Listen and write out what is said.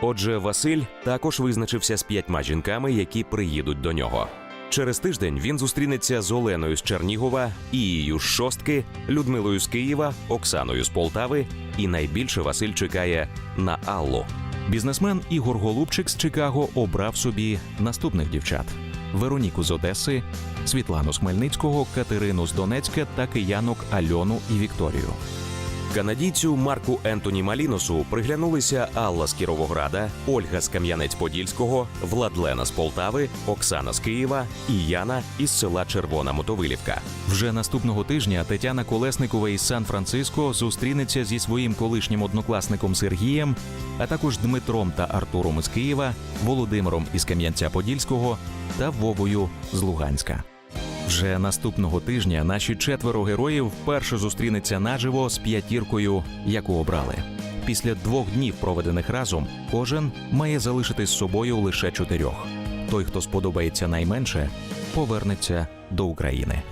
Отже, Василь також визначився з п'ятьма жінками, які приїдуть до нього. Через тиждень він зустрінеться з Оленою з Чернігова, Ією з Шостки, Людмилою з Києва, Оксаною з Полтави, і найбільше Василь чекає на Аллу. Бізнесмен Ігор Голубчик з Чикаго обрав собі наступних дівчат: Вероніку з Одеси, Світлану з Хмельницького, Катерину з Донецька та киянок Альону і Вікторію. Канадійцю Марку Ентоні Маліносу приглянулися Алла з Кіровограда, Ольга з Кам'янець-Подільського, Владлена з Полтави, Оксана з Києва і Яна із села Червона Мотовилівка. Вже наступного тижня Тетяна Колесникова із Сан-Франциско зустрінеться зі своїм колишнім однокласником Сергієм, а також Дмитром та Артуром із Києва, Володимиром із Кам'янця-Подільського та Вовою з Луганська. Вже наступного тижня наші четверо героїв вперше зустрінеться наживо з п'ятіркою, яку обрали. Після двох днів, проведених разом, кожен має залишити з собою лише чотирьох. Той, хто сподобається найменше, повернеться до України.